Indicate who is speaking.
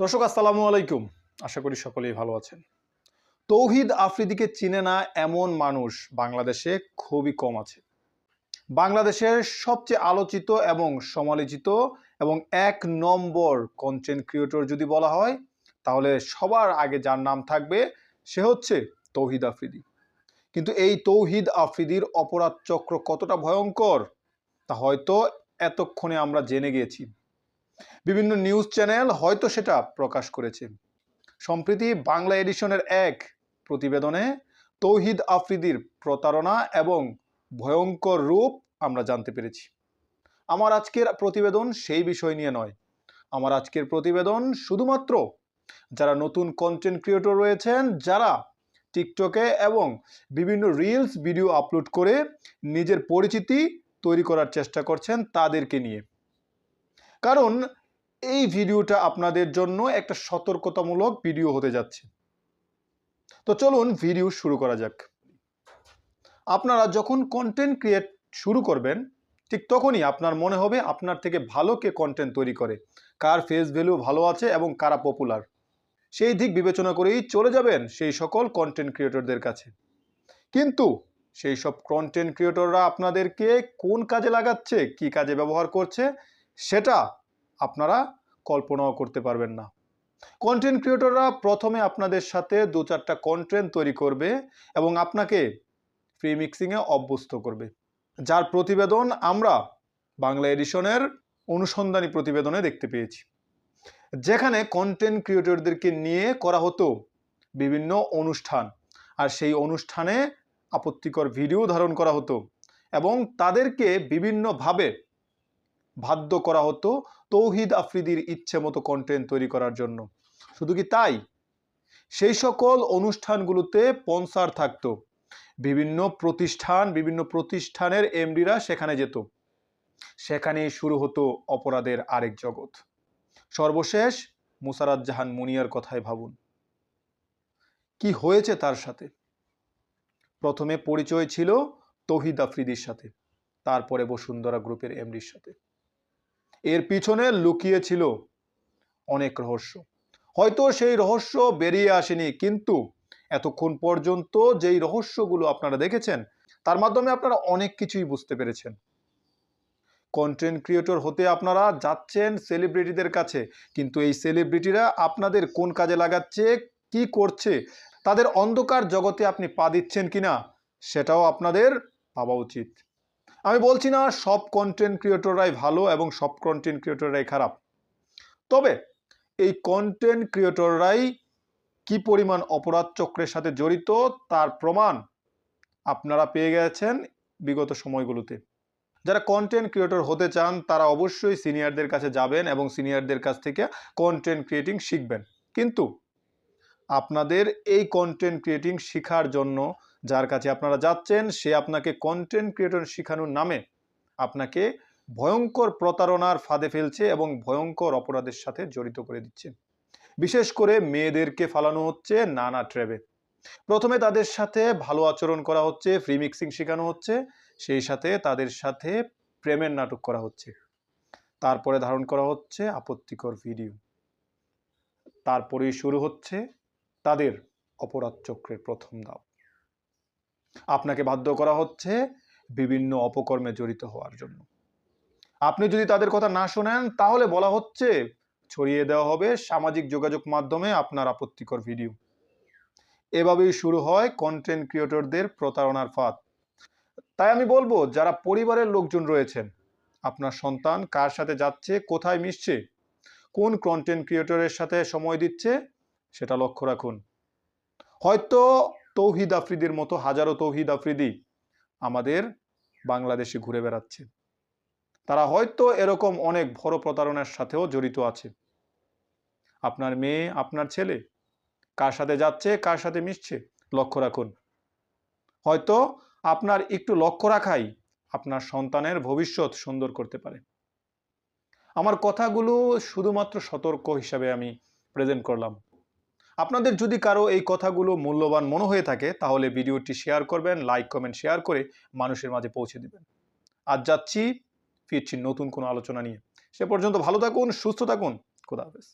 Speaker 1: দর্শক, আসসালামু আলাইকুম। আশা করি সকলেই ভালো আছেন। তৌহিদ আফ্রিদিকে চিনে না এমন মানুষ বাংলাদেশে খুবই কম আছে। বাংলাদেশের সবচেয়ে আলোচিত এবং সমালোচিত এবং এক নম্বর কন্টেন্ট ক্রিয়েটর যদি বলা হয়, তাহলে সবার আগে যার নাম থাকবে, সে হচ্ছে তৌহিদ আফ্রিদি। কিন্তু এই তৌহিদ আফ্রিদির অপরাধ চক্র কতটা ভয়ঙ্কর, তা হয়তো এতক্ষণে আমরা জেনে গিয়েছি। বিভিন্ন নিউজ চ্যানেল হয়তো সেটা প্রকাশ করেছে। সম্প্রতি বাংলা এডিশনের এক প্রতিবেদনে তৌহিদ আফ্রিদির প্রতারণা এবং ভয়ঙ্কর রূপ আমরা জানতে পেরেছি। আমার আজকের প্রতিবেদন সেই বিষয় নিয়ে নয়। আমার আজকের প্রতিবেদন শুধুমাত্র যারা নতুন কন্টেন্ট ক্রিয়েটর রয়েছেন, যারা টিকটকে এবং বিভিন্ন রিলস ভিডিও আপলোড করে নিজের পরিচিতি তৈরি করার চেষ্টা করছেন তাদেরকে নিয়ে। কারণ এই ভিডিওটা আপনাদের জন্য একটা সতর্কতামূলক ভিডিও হতে যাচ্ছে। তো চলুন ভিডিও শুরু করা যাক। আপনারা যখন কন্টেন্ট ক্রিয়েট শুরু করবেন, ঠিক তখনই আপনার মনে হবে আপনার থেকে ভালো কে কন্টেন্ট তৈরি করে, কার ফেস ভ্যালু ভালো আছে এবং কারা পপুলার সেই দিক বিবেচনা করেই চলে যাবেন সেই সকল কন্টেন্ট ক্রিয়েটরদের কাছে। কিন্তু সেই সব কন্টেন্ট ক্রিয়েটররা আপনাদেরকে কোন কাজে লাগাচ্ছে, কি কাজে ব্যবহার করছে, সেটা আপনারা কল্পনাও করতে পারবেন না। কন্টেন্ট ক্রিয়েটররা প্রথমে আপনাদের সাথে দু চারটা কন্টেন্ট তৈরি করবে এবং আপনাকে ফ্রি মিক্সিংয়ে অভ্যস্ত করবে। যার প্রতিবেদন আমরা বাংলা এডিশনের অনুসন্ধানী প্রতিবেদনে দেখতে পেয়েছি। যেখানে কন্টেন্ট ক্রিয়েটরদেরকে নিয়ে করা হতো বিভিন্ন অনুষ্ঠান। আর সেই অনুষ্ঠানে আপত্তিকর ভিডিও ধারণ করা হতো এবং তাদেরকে বিভিন্নভাবে বাধ্য করা হতো তৌহিদ আফ্রিদির ইচ্ছে মতো কন্টেন্ট তৈরি করার জন্য। শুধু কি তাই? সেই সকল অনুষ্ঠানগুলোতে স্পন্সার থাকতো। বিভিন্ন প্রতিষ্ঠান, বিভিন্ন প্রতিষ্ঠানের এমডিরা সেখানে যেত। সেখানেই শুরু হতো অপরাধের আরেক জগৎ। সর্বশেষ মুসারাত জাহান মুনিয়ার কথায় ভাবুন। কি হয়েছে তার সাথে? প্রথমে পরিচয় ছিল তৌহিদ আফ্রিদির সাথে, তারপরে বসুন্ধরা গ্রুপের এমডির সাথে। এর পিছনে লুকিয়ে ছিল অনেক রহস্য। হয়তো সেই রহস্য বেরিয়ে আসেনি, কিন্তু এতক্ষণ পর্যন্ত যেই রহস্যগুলো আপনারা দেখেছেন, তার মাধ্যমে আপনারা অনেক কিছুই বুঝতে পেরেছেন। কন্টেন্ট ক্রিয়েটর হতে আপনারা যাচ্ছেন সেলিব্রিটিদের কাছে, কিন্তু এই সেলিব্রিটিরা আপনাদের কোন কাজে লাগাচ্ছে, কি করছে, তাদের অন্ধকার জগতে আপনি পা দিচ্ছেন কিনা, সেটাও আপনাদের ভাবা উচিত। আমি বলছি না সব কন্টেন্ট ক্রিয়েটররাই ভালো এবং সব কন্টেন্ট ক্রিয়েটররাই খারাপ। তবে এই কন্টেন্ট ক্রিয়েটররাই কি পরিমাণ অপরাধ চক্রের সাথে জড়িত তার প্রমাণ আপনারা পেয়ে গেছেন বিগত সময়গুলোতে। যারা কন্টেন্ট ক্রিয়েটর হতে চান, তারা অবশ্যই সিনিয়রদের কাছে যাবেন এবং সিনিয়রদের কাছ থেকে কন্টেন্ট ক্রিয়েটিং শিখবেন। কিন্তু আপনাদের এই কন্টেন্ট ক্রিয়েটিং শেখার জন্য যার কাছে আপনারা যাচ্ছেন, সে আপনাকে কন্টেন্ট ক্রিয়েটর শেখানোর নামে আপনাকে ভয়ঙ্কর প্রতারণার ফাঁদে ফেলছে এবং ভয়ঙ্কর অপরাধের সাথে জড়িত করে দিচ্ছে। বিশেষ করে মেয়েদেরকে ফালানো হচ্ছে নানা ট্রেবে প্রথমে তাদের সাথে ভালো আচরণ করা হচ্ছে ফ্রি মিক্সিং শেখানো হচ্ছে, সেই সাথে তাদের সাথে প্রেমের নাটক করা হচ্ছে। তারপরে ধারণ করা হচ্ছে আপত্তিকর ভিডিও তারপরেই শুরু হচ্ছে তাদের অপরাধ চক্রের প্রথম ধাপ আপনাকে বাধ্য করা হচ্ছে বিভিন্ন অপকর্মে জড়িত হওয়ার জন্য। আপনি যদি তাদের কথা না শোনেন, তাহলে বলা হচ্ছে ছড়িয়ে দেওয়া হবে সামাজিক যোগাযোগ মাধ্যমে আপনার আপত্তিকর ভিডিও। এভাবেই শুরু হয় কন্টেন্ট ক্রিয়েটরদের প্রতারণার ফাঁদ। তাই আমি বলব, যারা পরিবারের লোকজন রয়েছেন, আপনার সন্তান কার সাথে যাচ্ছে, কোথায় মিশছে, কোন কন্টেন্ট ক্রিয়েটরের সাথে সময় দিচ্ছে, সেটা লক্ষ্য রাখুন। হয়তো তৌহিদ আফ্রিদির মতো হাজারো তৌহিদ আফ্রিদি আমাদের বাংলাদেশে ঘুরে বেড়াচ্ছে। তারা হয়তো এরকম অনেক বড় প্রতারণার সাথেও জড়িত আছে। আপনার মেয়ে, আপনার ছেলে, কার সাথে যাচ্ছে, কার সাথে মিশছে, লক্ষ্য রাখুন। হয়তো আপনার একটু লক্ষ্য রাখাই আপনার সন্তানের ভবিষ্যৎ সুন্দর করতে পারে। আমার কথাগুলো শুধুমাত্র সতর্ক হিসাবে আমি প্রেজেন্ট করলাম। আপনাদের যদি কারও এই কথাগুলো মূল্যবান মনে হয়ে থাকে, তাহলে ভিডিওটি শেয়ার করবেন, লাইক, কমেন্ট, শেয়ার করে মানুষের মাঝে পৌঁছে দেবেন। আজ যাচ্ছি, ফিরছি নতুন কোনো আলোচনা নিয়ে। সে পর্যন্ত ভালো থাকুন, সুস্থ থাকুন, খোদা হাফেজ।